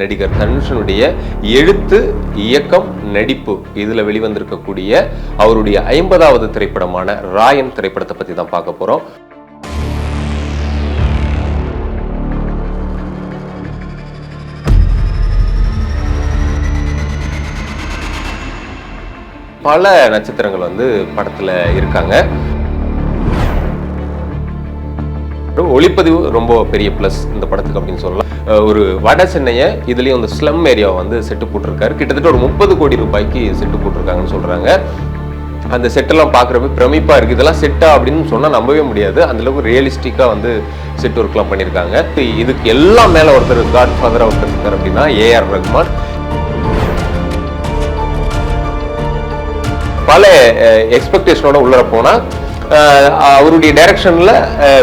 நடிகர் தனுஷனுடைய எழுத்து இயக்கம் நடிப்பு இதுல வெளிவந்திருக்கக்கூடிய அவருடைய ஐம்பதாவது திரைப்படமான ராயன் திரைப்படத்தை பத்தி தான் பார்க்க போறோம். பல நட்சத்திரங்கள் வந்து படத்துல இருக்காங்க. ஒளிப்பதிவு ரொம்ப பெரிய ப்ளஸ் இந்த படத்துக்கு அப்படின்னு சொல்லலாம். ஒரு வட சென்னையை இதுலேயும் அந்த ஸ்லம் ஏரியாவை வந்து செட்டு போட்டிருக்காரு. கிட்டத்தட்ட ஒரு முப்பது கோடி ரூபாய்க்கு செட்டு போட்டிருக்காங்கன்னு சொல்கிறாங்க அந்த செட்டெல்லாம் பார்க்குறப்ப பிரமிப்பாக இருக்குது இதெல்லாம் செட்டா அப்படின்னு சொன்னால் நம்பவே முடியாது. அந்தளவுக்கு ரியலிஸ்டிக்காக வந்து செட் ஒர்க்லாம் பண்ணியிருக்காங்க இதுக்கு எல்லாம் மேலே ஒருத்தர் காட் ஃபாதராக ஒருத்தர் இருக்கார் அப்படின்னா ஏஆர் ரஹ்மான் பல எக்ஸ்பெக்டேஷனோட உள்ளர போனால் அவருடைய டைரக்ஷன்ல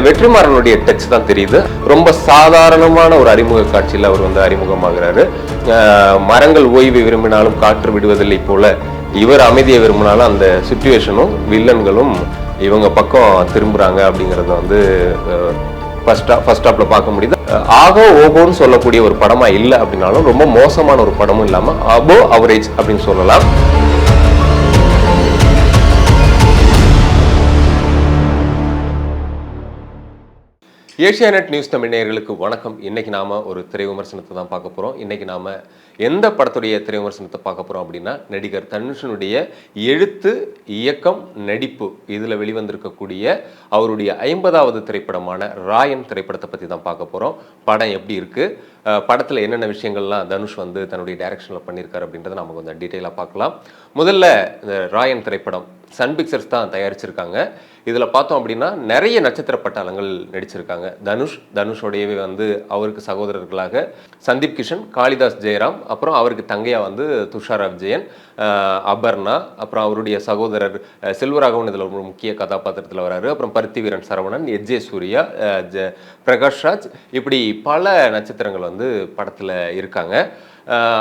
வெற்றிமாறனுடைய டச் தான் தெரியுது. ரொம்ப சாதாரணமான ஒரு அறிமுக காட்சியில் அவர் வந்து அறிமுகமாகிறாரு. மரங்கள் ஓய்வு விரும்பினாலும் காற்று விடுவதில்லை போல இவர் அமைதியை விரும்பினாலும் அந்த சுச்சுவேஷனும் வில்லன்களும் இவங்க பக்கம் திரும்புறாங்க அப்படிங்கறத வந்து ஃபர்ஸ்ட் ஃபர்ஸ்ட் ஸ்டாப்பில் பார்க்க முடியுது. ஆகோ ஓகோன்னு சொல்லக்கூடிய ஒரு படமா இல்லை அப்படின்னாலும் ரொம்ப மோசமான ஒரு படமும் இல்லாம அபோ அவரேஜ் அப்படின்னு சொல்லலாம். ஏஷியாநெட் நியூஸ் தமிழ் நேயர்களுக்கு வணக்கம். இன்னைக்கு நாம ஒரு திரை விமர்சனத்தை தான் பார்க்க போறோம். இன்னைக்கு நாம எந்த படத்துடைய திரை விமர்சனத்தை பார்க்க போறோம் அப்படின்னா நடிகர் தனுஷனுடைய எழுத்து இயக்கம் நடிப்பு இதில் வெளிவந்திருக்கக்கூடிய அவருடைய ஐம்பதாவது திரைப்படமான ராயன் திரைப்படத்தை பற்றி தான் பார்க்க போறோம். படம் எப்படி இருக்கு? படத்தில் என்னென்ன விஷயங்கள்லாம் தனுஷ் வந்து தன்னுடைய டைரக்ஷனில் பண்ணியிருக்காரு அப்படின்றத நம்ம கொஞ்சம் டீட்டெயிலாக பார்க்கலாம். முதல்ல இந்த ராயன் திரைப்படம் சன் பிக்சர்ஸ் தான் தயாரிச்சிருக்காங்க. இதில் பார்த்தோம் அப்படின்னா நிறைய நட்சத்திர பட்டாளங்கள் நடிச்சிருக்காங்க. தனுஷ் தனுஷோடையவே வந்து அவருக்கு சகோதரர்களாக சந்தீப் கிஷன் காளிதாஸ் ஜெயராம் அப்புறம் அவருக்கு தங்கையா வந்து துஷாரா விஜயன் அபர்ணா அப்புறம் அவருடைய சகோதரர் செல்வராகவன் இதில் ஒரு முக்கிய கதாபாத்திரத்தில் வராரு. அப்புறம் பருத்தி வீரன் சரவணன் எஜ்ஜே சூர்யா ஜ- பிரகாஷ் ராஜ் இப்படி பல நட்சத்திரங்கள் வந்து படத்தில் இருக்காங்க.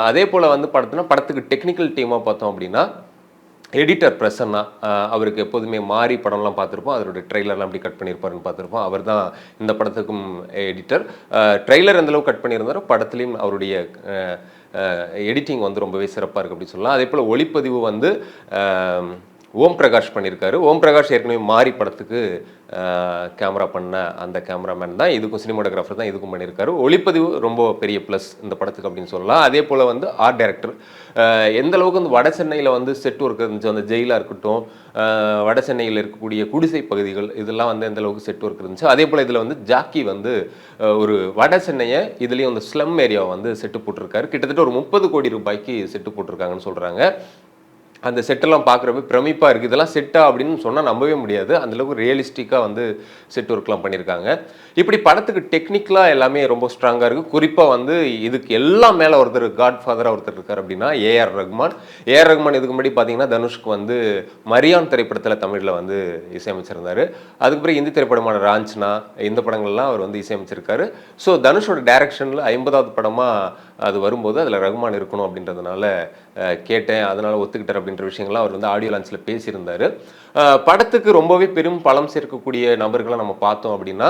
அதே போல் வந்து படத்துனா படத்துக்கு டெக்னிக்கல் டீமாக பார்த்தோம் அப்படின்னா எடிட்டர் பிரசன்னா அவருக்கு எப்போதுமே மாறி படம்லாம் பார்த்துருப்போம். அதோட ட்ரெய்லர்லாம் அப்படி கட் பண்ணியிருப்பாருன்னு பார்த்துருப்போம். அவர் தான் இந்த படத்துக்கும் எடிட்டர் ட்ரெய்லர் எந்தளவு கட் பண்ணியிருந்தாரோ படத்துலையும் அவருடைய எடிட்டிங் வந்து ரொம்பவே சிறப்பாக இருக்குது அப்படின்னு சொல்லலாம். அதே போல் ஒளிப்பதிவு வந்து ஓம் பிரகாஷ் பண்ணியிருக்காரு. ஓம் பிரகாஷ் ஏற்கனவே மாறி படத்துக்கு கேமரா பண்ண அந்த கேமராமேன் தான் இதுக்கும் சினிமாட்டோகிராஃபர் தான் இதுக்கும் பண்ணியிருக்காரு. ஒளிப்பதிவு ரொம்ப பெரிய ப்ளஸ் இந்த படத்துக்கு அப்படின்னு சொல்லலாம். அதே போல் வந்து ஆர்ட் டைரக்டர் எந்த அளவுக்கு வந்து வட சென்னையில் வந்து செட் ஒர்க் இருந்துச்சு அந்த ஜெயிலாக இருக்கட்டும் வட சென்னையில் இருக்கக்கூடிய குடிசை பகுதிகள் இதெல்லாம் வந்து எந்த அளவுக்கு செட் ஒர்க் இருந்துச்சு? அதே போல் இதில் வந்து ஜாக்கி வந்து ஒரு வட சென்னையை இதுலேயும் வந்து ஸ்லம் ஏரியாவை வந்து செட்டு போட்டிருக்காரு. கிட்டத்தட்ட ஒரு முப்பது கோடி ரூபாய்க்கு செட்டு போட்டிருக்காங்கன்னு சொல்கிறாங்க அந்த செட்டெல்லாம் பார்க்குறப்ப பிரமிப்பாக இருக்குது இதெல்லாம் செட்டா அப்படின்னு சொன்னால் நம்பவே முடியாது. அந்தளவுக்கு ரியலிஸ்டிக்காக வந்து செட் ஒர்க்லாம் பண்ணியிருக்காங்க இப்படி படத்துக்கு டெக்னிக்கலாக எல்லாமே ரொம்ப ஸ்ட்ராங்காக இருக்குது குறிப்பாக வந்து இதுக்கு எல்லாம் மேலே ஒருத்தர் காட் ஃபாதராக ஒருத்தர் இருக்கார் அப்படின்னா ஏஆர் ரஹ்மான் ஏஆர் ரஹ்மான் இதுக்கு முன்னாடி பார்த்தீங்கன்னா தனுஷ்க்கு வந்து மரியான் திரைப்படத்தில் தமிழில் வந்து இசையமைச்சிருந்தாரு. அதுக்கு பிறகு இந்தி திரைப்படமான ராஞ்ச்னா இந்த படங்கள்லாம் அவர் வந்து இசையமைச்சிருக்காரு. ஸோ தனுஷோட டைரக்ஷனில் ஐம்பதாவது படமாக அது வரும்போது அதில் ரகுமான் இருக்கணும் அப்படின்றதுனால கேட்டேன். அதனால் ஒத்துக்கிட்டார் அப்படின்ற விஷயங்கள்லாம் அவர் வந்து ஆடியோ லான்ச்சில் பேசியிருந்தாரு. படத்துக்கு ரொம்பவே பெரும் பலம் சேர்க்கக்கூடிய நபர்களை நம்ம பார்த்தோம் அப்படின்னா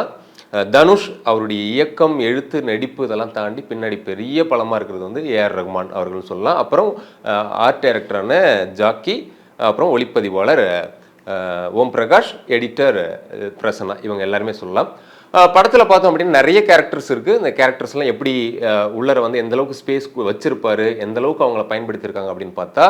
தனுஷ் அவருடைய இயக்கம் எழுத்து நடிப்பு இதெல்லாம் தாண்டி பின்னாடி பெரிய பலமாக இருக்கிறது வந்து ஏஆர் ரகுமான் அவர்கள் சொல்லலாம். அப்புறம் ஆர்ட் டைரக்டரான ஜாக்கி அப்புறம் ஒளிப்பதிவாளர் ஓம் பிரகாஷ் எடிட்டர் பிரசன்னா இவங்க எல்லாருமே சொல்லலாம். படத்தில் பார்த்தோம் அப்படின்னா நிறைய கேரக்டர்ஸ் இருக்குது இந்த கேரக்டர்ஸ்லாம் எப்படி உள்ளர வந்து எந்த அளவுக்கு ஸ்பேஸ் வச்சுருப்பாரு எந்தளவுக்கு அவங்கள பயன்படுத்தியிருக்காங்க அப்படின்னு பார்த்தா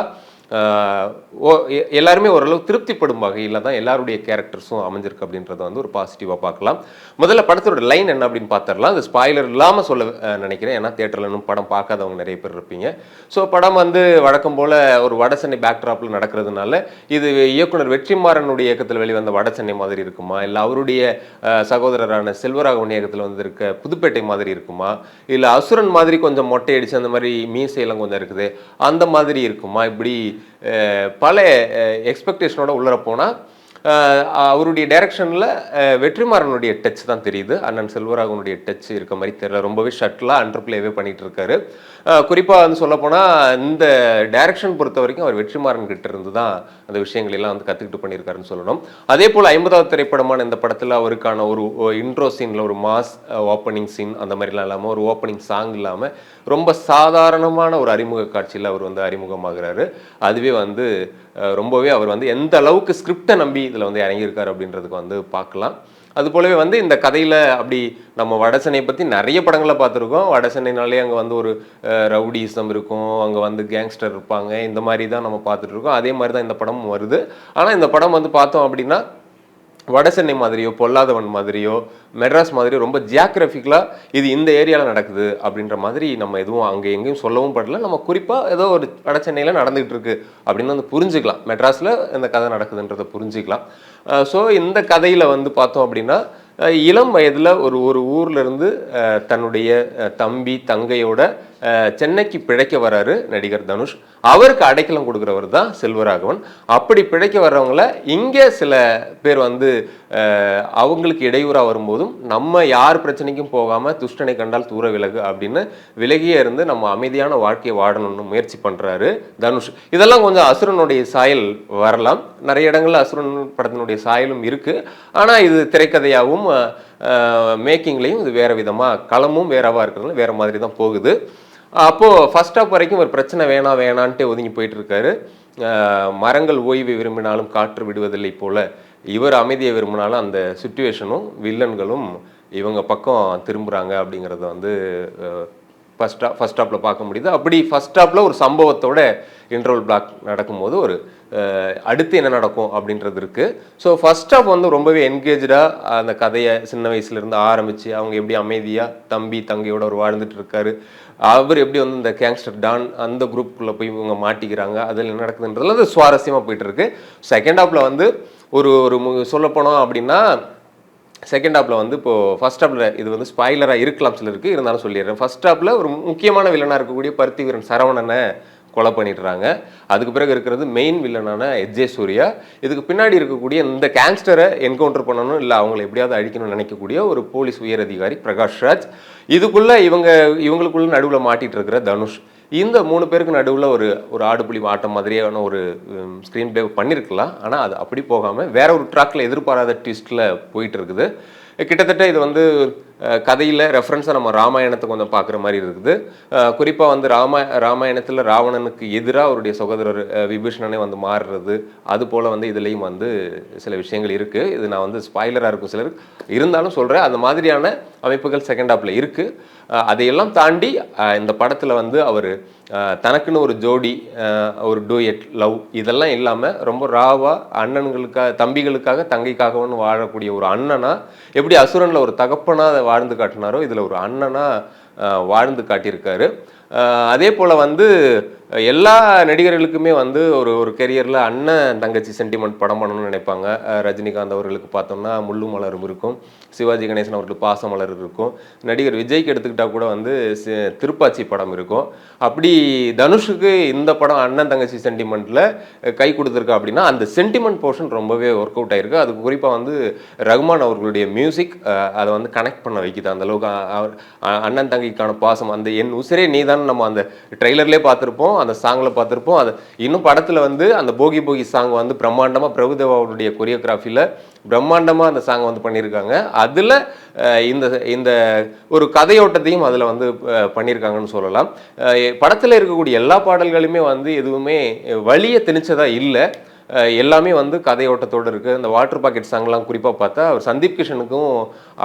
எல்லாருமே ஓரளவு திருப்திப்படும் வகையில் தான் எல்லாருடைய கேரக்டர்ஸும் அமைஞ்சிருக்கு அப்படின்றத வந்து ஒரு பாசிட்டிவாக பார்க்கலாம். முதல்ல படத்தோட லைன் என்ன அப்படின்னு பார்த்துடலாம். அது ஸ்பாய்லர் இல்லாமல் சொல்ல நினைக்கிறேன். ஏன்னா தேட்டரில் இன்னும் படம் பார்க்காதவங்க நிறைய பேர் இருப்பீங்க. ஸோ படம் வந்து வழக்கம் போல் ஒரு வட சென்னை பேக்ட்ராப்பில் நடக்கிறதுனால இது இயக்குனர் வெற்றிமாறனுடைய இயக்கத்தில் வெளிவந்த வட சென்னை மாதிரி இருக்குமா? இல்லை அவருடைய சகோதரரான செல்வராகவன் இயக்கத்தில் வந்திருக்க புதுப்பேட்டை மாதிரி இருக்குமா? இல்லை அசுரன் மாதிரி கொஞ்சம் மொட்டை அடித்து அந்த மாதிரி மீசையெல்லாம் கொஞ்சம் இருக்குது. அந்த மாதிரி இருக்குமா? இப்படி பல எக்ஸ்பெக்டேஷனோட உள்ளர போனால் அவருடைய டைரக்ஷனில் வெற்றிமாறனுடைய டச் தான் தெரியுது. அண்ணன் செல்வராகவனுடைய டச் இருக்க மாதிரி தெரியல. ரொம்பவே ஷட்டிலாக அண்டர் பிளேவே பண்ணிட்டு இருக்காரு குறிப்பாக வந்து சொல்லப்போனால் இந்த டைரக்ஷன் பொறுத்த வரைக்கும் அவர் வெற்றிமாறன் கிட்ட இருந்து தான் அந்த விஷயங்கள் எல்லாம் வந்து கற்றுக்கிட்டு பண்ணியிருக்காருன்னு சொல்லணும். அதே போல் ஐம்பதாவது திரைப்படமான இந்த படத்தில் அவருக்கான ஒரு இன்ட்ரோ சீனில் ஒரு மாஸ் ஓப்பனிங் சீன் அந்த மாதிரிலாம் இல்லாமல் ஒரு ஓப்பனிங் சாங் இல்லாமல் ரொம்ப சாதாரணமான ஒரு அறிமுக காட்சியில் அவர் வந்து அறிமுகமாகிறாரு. அதுவே வந்து ரொம்பவே அவர் வந்து எந்த அளவுக்கு ஸ்கிரிப்டை நம்பி இதில் வந்து இறங்கியிருக்காரு அப்படின்றதுக்கு வந்து பார்க்கலாம். அது போலவே வந்து இந்த கதையில் அப்படி நம்ம வடசென்னை பற்றி நிறைய படங்களை பார்த்துருக்கோம். வடசென்னைனாலே அங்கே வந்து ஒரு ரவுடிசம் இருக்கும். அங்கே வந்து கேங்ஸ்டர் இருப்பாங்க. இந்த மாதிரி தான் நம்ம பார்த்துட்ருக்கோம் அதே மாதிரி தான் இந்த படமும் வருது. ஆனால் இந்த படம் வந்து பார்த்தோம் அப்படின்னா வடசென்னை மாதிரியோ பொல்லாதவன் மாதிரியோ மெட்ராஸ் மாதிரியோ ரொம்ப ஜியாகிரபிக்கலாக இது இந்த ஏரியாவில் நடக்குது அப்படின்ற மாதிரி நம்ம எதுவும் அங்கே எங்கேயும் சொல்லவும் படல. நம்ம குறிப்பாக ஏதோ ஒரு வடசென்னையில் நடந்துகிட்டு இருக்கு அப்படின்னு வந்து புரிஞ்சுக்கலாம். மெட்ராஸில் இந்த கதை நடக்குதுன்றதை புரிஞ்சுக்கலாம். ஸோ இந்த கதையில் வந்து பார்த்தோம் அப்படின்னா இளம் வயதில் ஒரு ஒரு ஊர்லேருந்து தன்னுடைய தம்பி தங்கையோட சென்னைக்கு பிழைக்க வராரு நடிகர் தனுஷ். அவருக்கு அடைக்கலம் கொடுக்குறவர் தான் செல்வராகவன். அப்படி பிழைக்க வர்றவங்கள இங்கே சில பேர் வந்து அவங்களுக்கு இடையூறாக வரும்போதும் நம்ம யார் பிரச்சனைக்கும் போகாமல் துஷ்டனை கண்டால் தூர விலகு அப்படின்னு விலகியே இருந்து நம்ம அமைதியான வாழ்க்கையை வாடணும்னு முயற்சி பண்ணுறாரு தனுஷ். இதெல்லாம் கொஞ்சம் அசுரனுடைய சாயல் வரலாம். நிறைய இடங்களில் அசுரன் படத்தினுடைய சாயலும் இருக்குது ஆனால் இது திரைக்கதையாகவும் மேக்கிங்லேயும் இது வேறு விதமாக களமும் வேறவாக இருக்கிறதுனால வேறு மாதிரி தான் போகுது. அப்போது ஃபர்ஸ்ட் ஆஃப் வரைக்கும் ஒரு பிரச்சனை வேணாம் வேணான்ட்டு ஒதுங்கி போயிட்டு இருக்காரு மரங்கள் ஓய்வு விரும்பினாலும் காற்று விடுவதில்லை போல இவர் அமைதியை விரும்பினாலும் அந்த சுச்சுவேஷனும் வில்லன்களும் இவங்க பக்கம் திரும்புகிறாங்க அப்படிங்கிறத வந்து ஃபர்ஸ்ட் ஃபர்ஸ்ட் ஸ்டாப்பில் பார்க்க முடியுது. அப்படி ஃபஸ்ட் ஸ்டாப்பில் ஒரு சம்பவத்தோட இன்டர்வல் பிளாக் நடக்கும்போது ஒரு அடுத்து என்ன நடக்கும் அப்படின்றது இருக்குது ஸோ ஃபஸ்ட் ஸ்டாப் வந்து ரொம்பவே என்கேஜாக அந்த கதையை சின்ன வயசுலேருந்து ஆரம்பித்து அவங்க எப்படி அமைதியாக தம்பி தங்கையோட ஒரு வாழ்ந்துட்டு இருக்காரு அவர் எப்படி வந்து இந்த கேங்ஸ்டர் டான் அந்த குரூப்புக்குள்ளே போய் இவங்க மாட்டிக்கிறாங்க அதில் என்ன நடக்குதுன்றதுல அது சுவாரஸ்யமாக போயிட்டு இருக்கு செகண்ட் ஹாப்பில் வந்து ஒரு ஒரு சொல்லப்போனோம் அப்படின்னா செகண்ட் ஹாப்பில் வந்து இப்போ ஃபர்ஸ்ட் ஹாப்பில் இது வந்து ஸ்பாய்லராக இருக்கலாம் சிலருக்கு இருந்தாலும் சொல்லிடுறேன். ஃபர்ஸ்ட் ஹாப்பில் ஒரு முக்கியமான வில்லனாக இருக்கக்கூடிய பருத்தி வீரன் சரவணனை கொலை பண்ணிடுறாங்க. அதுக்கு பிறகு இருக்கிறது மெயின் வில்லனான எஜே சூர்யா. இதுக்கு பின்னாடி இருக்கக்கூடிய இந்த கேங்ஸ்டரை என்கவுண்டர் பண்ணணும் இல்லை அவங்களை எப்படியாவது அழிக்கணும்னு நினைக்கக்கூடிய ஒரு போலீஸ் உயர் அதிகாரி பிரகாஷ் ராஜ். இதுக்குள்ள இவங்க இவங்களுக்குள்ள நடுவில் மாட்டிட்டு இருக்கிற தனுஷ். இந்த மூணு பேருக்கு நடுவில் ஒரு ஒரு ஆடுபுலி ஆட்டம் மாதிரியான ஒரு ஸ்க்ரீன் பிளே பண்ணியிருக்கலாம் ஆனால் அது அப்படி போகாமல் வேற ஒரு ட்ராக்ல எதிர்பாராத ட்விஸ்ட்டில் போயிட்டு இருக்குது. கிட்டத்தட்ட இது வந்து கதையில் ரெஃபரன்ஸாக நம்ம ராமாயணத்தை கொஞ்சம் பார்க்குற மாதிரி இருக்குது. குறிப்பாக வந்து ராமா ராமாயணத்தில் ராவணனுக்கு எதிராக அவருடைய சகோதரர் விபீஷணனே வந்து மாறுறது அது போல் வந்து இதுலேயும் வந்து சில விஷயங்கள் இருக்குது இது நான் வந்து ஸ்பாய்லராக இருக்கும் சிலர் இருந்தாலும் சொல்கிறேன் அந்த மாதிரியான அமைப்புகள் செகண்ட் ஹாப்பில் இருக்குது அதையெல்லாம் தாண்டி இந்த படத்தில் வந்து அவர் தனக்குன்னு ஒரு ஜோடி ஒரு டூயட் லவ் இதெல்லாம் இல்லாமல் ரொம்ப ராவாக அண்ணன்களுக்காக தம்பிகளுக்காக தங்கைக்காகவும் வாழக்கூடிய ஒரு அண்ணனாக எப்படி அசுரனில் ஒரு தகப்பனா வாழ்ந்து காட்டினாரோ இதில் ஒரு அண்ணனாக வாழ்ந்து காட்டியிருக்காரு. அதே போல் வந்து எல்லா நடிகர்களுக்குமே வந்து ஒரு ஒரு கெரியரில் அண்ணன் தங்கச்சி சென்டிமெண்ட் படம் பண்ணணும்னு நினைப்பாங்க. ரஜினிகாந்த் அவர்களுக்கு பார்த்தோம்னா முள்ளு மலரும் இருக்கும் சிவாஜி கணேசன் அவர்களுக்கு பாசமலர் இருக்கும். நடிகர் விஜய்க்கு எடுத்துக்கிட்டால் கூட வந்து திருப்பாச்சி படம் இருக்கும். அப்படி தனுஷுக்கு இந்த படம் அண்ணன் தங்கச்சி சென்டிமெண்ட்டில் கை கொடுத்துருக்கா அப்படின்னா அந்த சென்டிமெண்ட் போர்ஷன் ரொம்பவே ஒர்க் அவுட் ஆயிருக்கு. அது குறிப்பாக வந்து ரகுமான் அவர்களுடைய மியூசிக் அதை வந்து கனெக்ட் பண்ண வைக்குது. அந்த அளவுக்கு அவர் அண்ணன் தங்கிக்கான பாசம் அந்த என் உசிரே நீ நம்ம அந்த ட்ரெய்லர்லேயே பார்த்துருப்போம். அந்த சாங்கில் பார்த்துருப்போம். அது இன்னும் படத்தில் வந்து அந்த போகி போகி சாங் வந்து பிரம்மாண்டமாக பிரபுதேவாவுடைய கொரியோகிராஃபியில் பிரம்மாண்டமாக அந்த சாங் வந்து பண்ணியிருக்காங்க அதில் இந்த இந்த ஒரு கதையோட்டத்தையும் அதில் வந்து பண்ணியிருக்காங்கன்னு சொல்லலாம். படத்தில் இருக்கக்கூடிய எல்லா பாடல்களுமே வந்து எதுவுமே வழியை திணிச்சதாக இல்லை. எல்லாமே வந்து கதையோட்டத்தோடு இருக்குது இந்த வாட்டர் பாக்கெட் சாங்லாம் குறிப்பாக பார்த்தா அவர் சந்தீப் கிஷனுக்கும்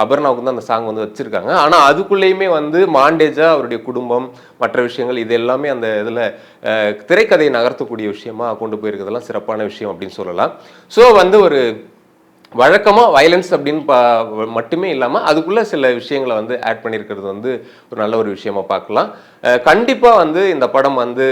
அபர்ணாவுக்கும் தான் அந்த சாங் வந்து வச்சுருக்காங்க. ஆனால் அதுக்குள்ளேயுமே வந்து மாண்டேஜாக அவருடைய குடும்பம் மற்ற விஷயங்கள் இது எல்லாமே அந்த இதில் திரைக்கதையை நகர்த்தக்கூடிய விஷயமா கொண்டு போயிருக்கிறதெல்லாம் சிறப்பான விஷயம் அப்படின்னு சொல்லலாம். ஸோ வந்து ஒரு வழக்கமாக வயலன்ஸ் அப்படின்னு பா மட்டுமே இல்லாமல் அதுக்குள்ளே சில விஷயங்களை வந்து ஆட் பண்ணியிருக்கிறது வந்து ஒரு நல்ல ஒரு விஷயமா பார்க்கலாம். கண்டிப்பாக வந்து இந்த படம் வந்து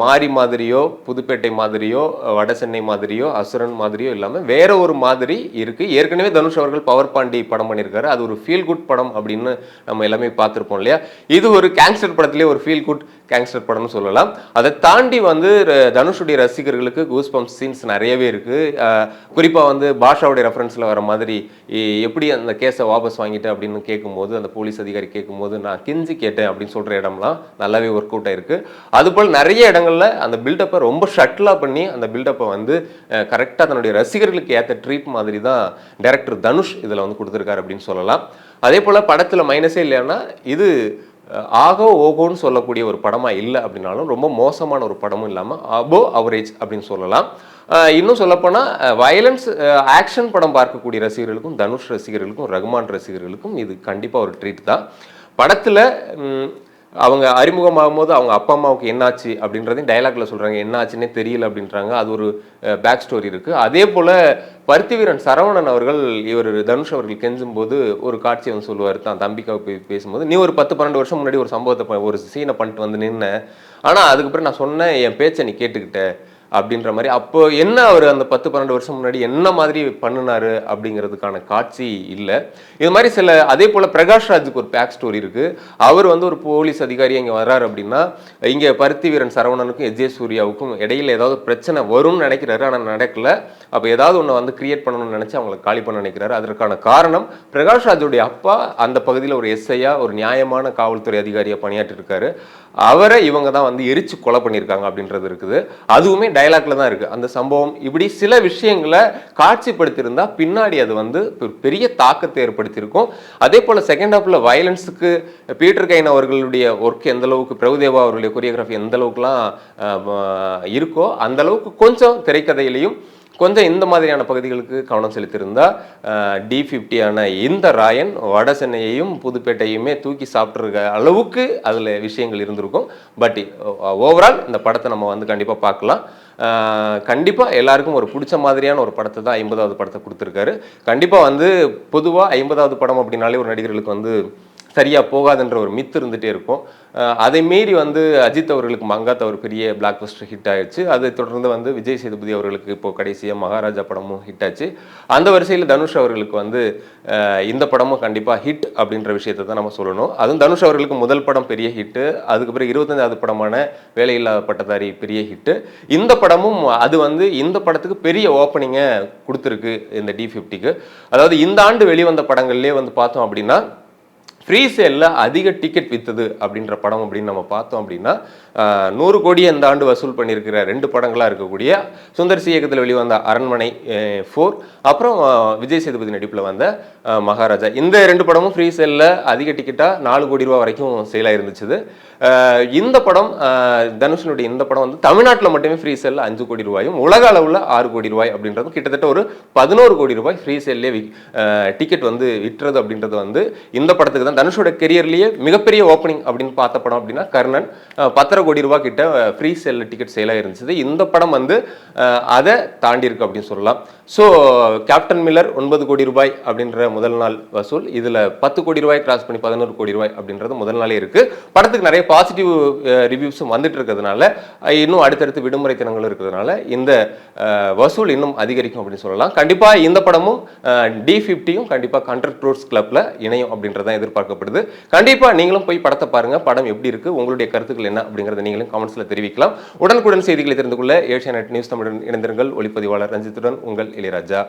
மாரி மாதிரியோ புதுப்பேட்டை மாதிரியோ வடசென்னை வட சென்னை மாதிரியோ அசுரன் மாதிரியோ இல்லாமல் வேற ஒரு மாதிரி இருக்குது ஏற்கனவே தனுஷ் அவர்கள் பவர் பாண்டி படம் பண்ணியிருக்காரு. அது ஒரு ஃபீல் குட் படம் அப்படின்னு நம்ம எல்லாமே பார்த்துருப்போம் இல்லையா? இது ஒரு கேங்ஸ்டர் படத்திலே ஒரு ஃபீல் குட் கேங்ஸ்டர் படம்னு சொல்லலாம். அதை தாண்டி வந்து தனுஷுடைய ரசிகர்களுக்கு கூஸ் பம்ப் சீன்ஸ் நிறையவே இருக்கு. குறிப்பாக வந்து பாஷாவுடைய ரெஃபரன்ஸில் வர மாதிரி எப்படி அந்த கேஸை வாபஸ் வாங்கிட்டு அப்படின்னு கேட்கும்போது அந்த போலீஸ் அதிகாரி கேட்கும்போது நான் கிஞ்சி கேட்டேன் அப்படின்னு சொல்கிற இடம்லாம் நல்லாவே ஒர்க் அவுட் ஆயிருக்கு. அதுபோல் நிறைய இடங்களில் அந்த பில்டப்பை ரொம்ப ஷட்டிலாக பண்ணி அந்த பில்டப்பை வந்து கரெக்டாக தன்னுடைய ரசிகர்களுக்கு ஏற்ற ட்ரீட் மாதிரி தான் டைரக்டர் தனுஷ் இதில் வந்து கொடுத்துருக்காரு அப்படின்னு சொல்லலாம். அதே போல் படத்தில் மைனஸே இல்லைன்னா இது ஆகோ ஓகோன்னு சொல்லக்கூடிய ஒரு படமாக இல்லை அப்படின்னாலும் ரொம்ப மோசமான ஒரு படமும் இல்லாமல் அபோ அவரேஜ் அப்படின்னு சொல்லலாம். இன்னும் சொல்லப்போனால் வயலன்ஸ் ஆக்ஷன் படம் பார்க்கக்கூடிய ரசிகர்களுக்கும் தனுஷ் ரசிகர்களுக்கும் ரகுமான் ரசிகர்களுக்கும் இது கண்டிப்பாக ஒரு ட்ரீட் தான். படத்தில் அவங்க அறிமுகமாகும் போது அவங்க அப்பா அம்மாவுக்கு என்னாச்சு அப்படின்றதையும் டைலாக்ல சொல்றாங்க. என்னாச்சுன்னே தெரியல அப்படின்றாங்க. அது ஒரு பேக் ஸ்டோரி இருக்கு. அதே போல பருத்தி வீரன் சரவணன் அவர்கள் இவர் தனுஷ் அவர்கள் கெஞ்சும் போது ஒரு காட்சியை வந்து சொல்லுவார். தான் தம்பிக்காக போய் பேசும்போது நீ ஒரு பத்து பன்னெண்டு வருஷம் முன்னாடி ஒரு சம்பவத்தை ஒரு சீனை பண்ணிட்டு வந்து நின்ன. ஆனா அதுக்கப்புறம் நான் சொன்னேன் என் பேச்சை நீ கேட்டுக்கிட்ட. அப்படின்ற மாதிரி. அப்போ என்ன அவர் அந்த பத்து பன்னெண்டு வருஷம் முன்னாடி என்ன மாதிரி பண்ணினாரு அப்படிங்கிறதுக்கான காட்சி இல்லை. இது மாதிரி சில அதே போல் பிரகாஷ் ராஜுக்கு ஒரு பேக் ஸ்டோரி இருக்கு. அவர் வந்து ஒரு போலீஸ் அதிகாரி இங்கே வர்றாரு அப்படின்னா இங்கே பருத்தி வீரன் சரவணனுக்கும் எஜே சூர்யாவுக்கும் இடையில ஏதாவது பிரச்சனை வரும்னு நினைக்கிறாரு ஆனால் நடக்கல. அப்போ ஏதாவது ஒன்று வந்து கிரியேட் பண்ணணும்னு நினச்சி அவங்களை காலி பண்ண நினைக்கிறாரு. அதற்கான காரணம் பிரகாஷ் ராஜுடைய அப்பா அந்த பகுதியில் ஒரு எஸ்ஐயா ஒரு நியாயமான காவல்துறை அதிகாரியாக பணியாற்றிருக்காரு. அவரை இவங்க தான் வந்து எரிச்சு கொலை பண்ணியிருக்காங்க அப்படின்றது இருக்குது. அதுவுமே டைலாக்ல தான் இருக்கு. அந்த சம்பவம் இப்படி சில விஷயங்களை காட்சிப்படுத்தியிருந்தா பின்னாடி அது வந்து பெரிய தாக்கத்தை ஏற்படுத்தியிருக்கும். அதே போல செகண்ட் ஹாஃப்ல வயலன்ஸுக்கு பீட்டர் கைன் அவர்களுடைய ஒர்க் எந்த அளவுக்கு பிரபுதேவா அவர்களுடைய கொரியோகிராஃபி எந்த அளவுக்குலாம் இருக்கோ அந்த அளவுக்கு கொஞ்சம் திரைக்கதையிலையும் கொஞ்சம் இந்த மாதிரியான பகுதிகளுக்கு கவனம் செலுத்தியிருந்தா டி ஃபிஃப்டியான இந்த ராயன் வட சென்னையையும் புதுப்பேட்டையுமே தூக்கி சாப்பிட்ருக்க அளவுக்கு அதில் விஷயங்கள் இருந்திருக்கும். பட் ஓவரால் இந்த படத்தை நம்ம வந்து கண்டிப்பாக பார்க்கலாம். கண்டிப்பாக எல்லாருக்கும் ஒரு பிடிச்ச மாதிரியான ஒரு படத்தை தான் ஐம்பதாவது படத்தை கொடுத்துருக்காரு. கண்டிப்பாக வந்து பொதுவாக ஐம்பதாவது படம் அப்படின்னாலே ஒரு நடிகர்களுக்கு வந்து சரியாக போகாதுன்ற ஒரு மித்து இருந்துகிட்டே இருக்கும். அதை மீறி வந்து அஜித் அவர்களுக்கு மங்காத் அவர் பெரிய பிளாக் பஸ்டர் ஹிட் ஆயிடுச்சு. அதை தொடர்ந்து வந்து விஜய் சேதுபதி அவர்களுக்கு இப்போ கடைசியாக மகாராஜா படமும் ஹிட் ஆச்சு. அந்த வரிசையில் தனுஷ் அவர்களுக்கு வந்து இந்த படமும் கண்டிப்பாக ஹிட் அப்படின்ற விஷயத்தை தான் நம்ம சொல்லணும். அதுவும் தனுஷ் அவர்களுக்கு முதல் படம் பெரிய ஹிட்டு அதுக்கப்புறம் இருபத்தஞ்சாவது படமான வேலையில்லா பட்டதாரி பெரிய ஹிட்டு இந்த படமும் அது வந்து இந்த படத்துக்கு பெரிய ஓப்பனிங்கை கொடுத்துருக்கு இந்த டி ஃபிஃப்டிக்கு அதாவது இந்த ஆண்டு வெளிவந்த படங்கள்லேயே வந்து பார்த்தோம் அப்படின்னா ஃப்ரீ சேலில் அதிக டிக்கெட் வித்தது அப்படின்ற படம் அப்படின்னு நம்ம பார்த்தோம் அப்படின்னா நூறு கோடி அந்த ஆண்டு வசூல் பண்ணியிருக்கிற ரெண்டு படங்களாக இருக்கக்கூடிய சுந்தர் சி இயக்கத்தில் வெளிவந்த அரண்மனை ஃபோர் அப்புறம் விஜய் சேதுபதி நடிப்பில் வந்த மகாராஜா. இந்த ரெண்டு படமும் ஃப்ரீ சேலில் அதிக டிக்கெட்டாக நாலு கோடி ரூபா வரைக்கும் சேலாக இருந்துச்சு இந்த படம் தனுஷனுடைய இந்த படம் வந்து தமிழ்நாட்டில் மட்டுமே ஃப்ரீ சேலில் அஞ்சு கோடி ரூபாயும் உலக அளவில் ஆறு கோடி ரூபாய் அப்படின்றது கிட்டத்தட்ட ஒரு பதினோரு கோடி ரூபாய் ஃப்ரீ சேல்லே டிக்கெட் வந்து விட்டுறது அப்படின்றது வந்து இந்த படத்துக்கு தான் தனுஷோட கெரியர்லேயே மிகப்பெரிய ஓப்பனிங் அப்படின்னு பார்த்த படம் அப்படின்னா கர்ணன். பத்தரை கோடி ரூபா கிட்ட ஃப்ரீ சேல் டிக்கெட் சேலாக இருந்துச்சு. இந்த படம் வந்து அதை தாண்டி இருக்கு அப்படின்னு சொல்லலாம். ஸோ கேப்டன் மில்லர் ஒன்பது கோடி ரூபாய் அப்படின்ற முதல் நாள் வசூல். இதில் பத்து கோடி ரூபாய் கிராஸ் பண்ணி பதினோரு கோடி ரூபாய் அப்படின்றது முதல் நாளே இருக்கு. படத்துக்கு நிறைய பாசிட்டிவ் ரிவ்யூஸும் வந்துட்டு இருக்கிறதுனால இன்னும் அடுத்தடுத்து விடுமுறை தினங்கள் இருக்கிறதுனால இந்த வசூல் இன்னும் அதிகரிக்கும் அப்படின்னு சொல்லலாம். கண்டிப்பாக இந்த படமும் டி ஃபிஃப்டியும் கண்டிப்பாக ஹண்ட்ரட் க்ரோர்ஸ் கிளப்பில் இணையும் அப்படின்றதான் எதிர்பார்க்கப்படுது கண்டிப்பாக நீங்களும் போய் படத்தை பாருங்க. படம் எப்படி இருக்கு? உங்களுடைய கருத்துக்கள் என்ன அப்படிங்கிறத நீங்களும் கமெண்ட்ஸில் தெரிவிக்கலாம். உடனுக்குடன் செய்திகளை தெரிந்து கொள்ள ஏஷியா நெட் நியூஸ் தமிழுடன் இணைந்திருங்கள். ஒளிப்பதிவாளர் ரஞ்சித்துடன் உங்கள் இளையராஜா.